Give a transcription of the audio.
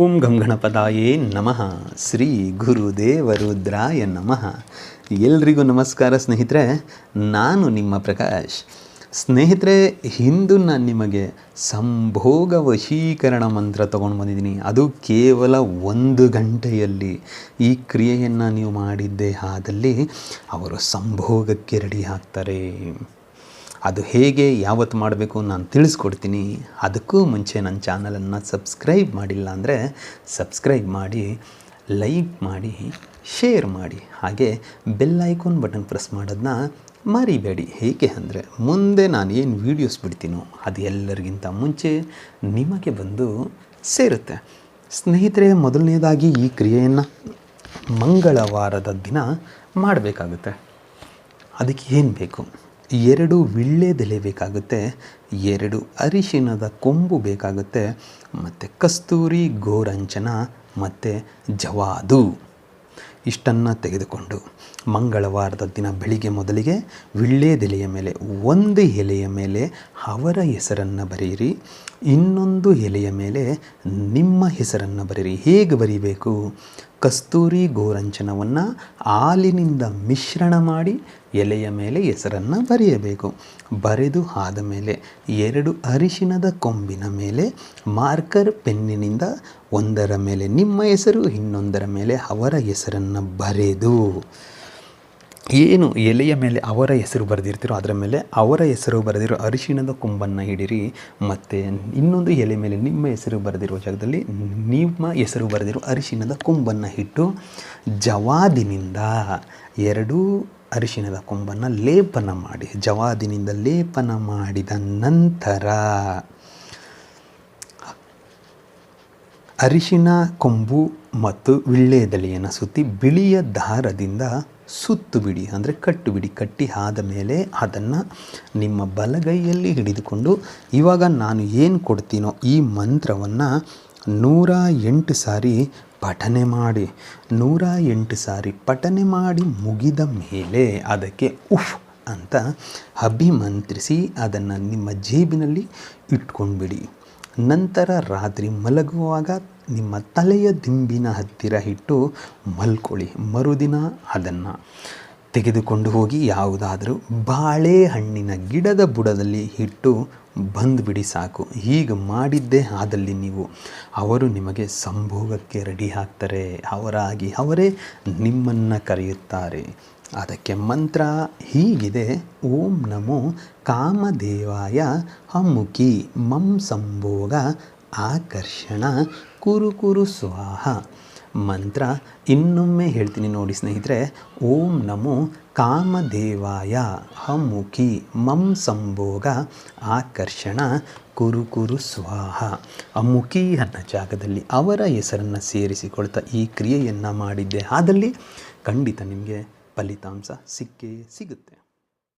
ಓಂ ಗಂ ಗಣಪದಾಯೇ ನಮಃ. ಶ್ರೀ ಗುರುದೇವರುದ್ರಾಯ ನಮಃ. ಎಲ್ರಿಗೂ ನಮಸ್ಕಾರ ಸ್ನೇಹಿತರೆ, ನಾನು ನಿಮ್ಮ ಪ್ರಕಾಶ್. ಸ್ನೇಹಿತರೆ ಹಿಂದೂ ನಾನು ನಿಮಗೆ ಸಂಭೋಗ ವಶೀಕರಣ ಮಂತ್ರ ತೊಗೊಂಡು ಬಂದಿದ್ದೀನಿ. ಅದು ಕೇವಲ ಒಂದು ಗಂಟೆಯಲ್ಲಿ. ಈ ಕ್ರಿಯೆಯನ್ನು ನೀವು ಮಾಡಿದ್ದೇ ಆದಲ್ಲಿ ಅವರು ಸಂಭೋಗಕ್ಕೆ ರೆಡಿ ಆಗ್ತಾರೆ. ಅದು ಹೇಗೆ ಯಾವತ್ತು ಮಾಡಬೇಕು ನಾನು ತಿಳಿಸ್ಕೊಡ್ತೀನಿ. ಅದಕ್ಕೂ ಮುಂಚೆ ನನ್ನ ಚಾನಲನ್ನು ಸಬ್ಸ್ಕ್ರೈಬ್ ಮಾಡಿಲ್ಲ ಅಂದರೆ ಸಬ್ಸ್ಕ್ರೈಬ್ ಮಾಡಿ, ಲೈಕ್ ಮಾಡಿ, ಶೇರ್ ಮಾಡಿ. ಹಾಗೆ ಬೆಲ್ ಐಕಾನ್ ಬಟನ್ ಪ್ರೆಸ್ ಮಾಡೋದನ್ನ ಮರಿಬೇಡಿ. ಹೇಗೆ ಅಂದರೆ ಮುಂದೆ ನಾನು ಏನು ವೀಡಿಯೋಸ್ ಬಿಡ್ತೀನೋ ಅದು ಎಲ್ಲರಿಗಿಂತ ಮುಂಚೆ ನಿಮಗೆ ಬಂದು ಸೇರುತ್ತೆ. ಸ್ನೇಹಿತರೆ, ಮೊದಲನೇದಾಗಿ ಈ ಕ್ರಿಯೆಯನ್ನು ಮಂಗಳವಾರದ ದಿನ ಮಾಡಬೇಕಾಗುತ್ತೆ. ಅದಕ್ಕೆ ಏನು ಬೇಕು? ಎರಡು ವಿಳ್ಳೆದೆಲೆ ಬೇಕಾಗುತ್ತೆ, ಎರಡು ಅರಿಶಿಣದ ಕೊಂಬು ಬೇಕಾಗುತ್ತೆ, ಮತ್ತು ಕಸ್ತೂರಿ ಗೋರಂಚನ, ಮತ್ತು ಜವಾದು. ಇಷ್ಟನ್ನು ತೆಗೆದುಕೊಂಡು ಮಂಗಳವಾರದ ದಿನ ಬೆಳಿಗ್ಗೆ ಮೊದಲಿಗೆ ವಿಳ್ಳೆದೆಲೆಯ ಮೇಲೆ, ಒಂದು ಎಲೆಯ ಮೇಲೆ ಅವರ ಹೆಸರನ್ನು ಬರೆಯಿರಿ, ಇನ್ನೊಂದು ಎಲೆಯ ಮೇಲೆ ನಿಮ್ಮ ಹೆಸರನ್ನು ಬರೆಯಿರಿ. ಹೇಗೆ ಬರೀಬೇಕು? ಕಸ್ತೂರಿ ಗೋರಂಚನವನ್ನು ಹಾಲಿನಿಂದ ಮಿಶ್ರಣ ಮಾಡಿ ಎಲೆಯ ಮೇಲೆ ಹೆಸರನ್ನು ಬರೆಯಬೇಕು. ಬರೆದು ಆದ ಮೇಲೆ ಎರಡು ಅರಿಶಿಣದ ಕೊಂಬಿನ ಮೇಲೆ ಮಾರ್ಕರ್ ಪೆನ್ನಿನಿಂದ ಒಂದರ ಮೇಲೆ ನಿಮ್ಮ ಹೆಸರು, ಇನ್ನೊಂದರ ಮೇಲೆ ಅವರ ಹೆಸರನ್ನು ಬರೆದು ಏನು ಎಲೆಯ ಮೇಲೆ ಅವರ ಹೆಸರು ಬರೆದಿರ್ತೀರೋ ಅದರ ಮೇಲೆ ಅವರ ಹೆಸರು ಬರೆದಿರೋ ಅರಿಶಿಣದ ಕೊಂಬನ್ನು ಹಿಡಿರಿ, ಮತ್ತು ಇನ್ನೊಂದು ಎಲೆ ಮೇಲೆ ನಿಮ್ಮ ಹೆಸರು ಬರೆದಿರೋ ಜಾಗದಲ್ಲಿ ನಿಮ್ಮ ಹೆಸರು ಬರೆದಿರೋ ಅರಿಶಿಣದ ಕೊಂಬನ್ನು ಇಟ್ಟು ಜವಾದಿನಿಂದ ಎರಡೂ ಅರಿಶಿಣದ ಕೊಂಬನ್ನು ಲೇಪನ ಮಾಡಿ, ಜವಾದಿನಿಂದ ಲೇಪನ ಮಾಡಿದ ನಂತರ ಅರಿಶಿಣ, ಕೊಂಬು ಮತ್ತು ವಿಳ್ಳೆದೆಲೆಯನ್ನು ಸುತ್ತಿ ಬಿಳಿಯ ದಾರದಿಂದ ಸುತ್ತು ಬಿಡಿ ಅಂದರೆ ಕಟ್ಟು ಬಿಡಿ ಕಟ್ಟಿ ಆದ ಮೇಲೆ ಅದನ್ನು ನಿಮ್ಮ ಬಲಗೈಯಲ್ಲಿ ಹಿಡಿದುಕೊಂಡು ಇವಾಗ ನಾನು ಏನು ಕೊಡ್ತೀನೋ ಈ ಮಂತ್ರವನ್ನು ನೂರ ಎಂಟು ಸಾರಿ ಪಠನೆ ಮಾಡಿ, ನೂರ ಎಂಟು ಸಾರಿ ಪಠನೆ ಮಾಡಿ ಮುಗಿದ ಮೇಲೆ ಅದಕ್ಕೆ ಉಫ್ ಅಂತ ಅಭಿಮಂತ್ರಿಸಿ ಅದನ್ನು ನಿಮ್ಮ ಜೇಬಿನಲ್ಲಿ ಇಟ್ಕೊಂಡ್ಬಿಡಿ. ನಂತರ ರಾತ್ರಿ ಮಲಗುವಾಗ ನಿಮ್ಮ ತಲೆಯ ದಿಂಬಿನ ಹತ್ತಿರ ಇಟ್ಟು ಮಲ್ಕೊಳ್ಳಿ. ಮರುದಿನ ಅದನ್ನು ತೆಗೆದುಕೊಂಡು ಹೋಗಿ ಯಾವುದಾದರೂ ಬಾಳೆಹಣ್ಣಿನ ಗಿಡದ ಬುಡದಲ್ಲಿ ಇಟ್ಟು ಬಂದುಬಿಡಿ ಸಾಕು. ಹೀಗೆ ಮಾಡಿದ್ದೇ ಆದಲ್ಲಿ ನೀವು. ಅವರು ನಿಮಗೆ ಸಂಭೋಗಕ್ಕೆ ರೆಡಿ ಆಗ್ತಾರೆ. ಅವರಾಗಿ ಅವರೇ ನಿಮ್ಮನ್ನು ಕರೆಯುತ್ತಾರೆ. ಅದಕ್ಕೆ ಮಂತ್ರ ಹೀಗಿದೆ. ಓಂ ನಮೋ ಕಾಮದೇವಾಯ ಹಮ್ಮುಖಿ ಮಂ ಸಂಭೋಗ ಆಕರ್ಷಣ ಕುರು ಕುರು ಸ್ವಾಹ. ಮಂತ್ರ ಇನ್ನೊಮ್ಮೆ ಹೇಳ್ತೀನಿ ನೋಡಿ ಸ್ನೇಹಿತರೆ. ಓಂ ನಮೋ ಕಾಮದೇವಾಯ ಹಮ್ಮುಖಿ ಮಂ ಸಂಭೋಗ ಆಕರ್ಷಣ ಕುರು ಕುರು ಸ್ವಾಹ. ಅಮುಖಿ ಅನ್ನೋ ಜಾಗದಲ್ಲಿ ಅವರ ಹೆಸರನ್ನು ಸೇರಿಸಿಕೊಳ್ತಾ ಈ ಕ್ರಿಯೆಯನ್ನು ಮಾಡಿದ್ದೆ. ಆದಲ್ಲಿ ಖಂಡಿತ ನಿಮಗೆ ಫಲಿತಾಂಶ ಸಿಕ್ಕೇ ಸಿಗುತ್ತೆ.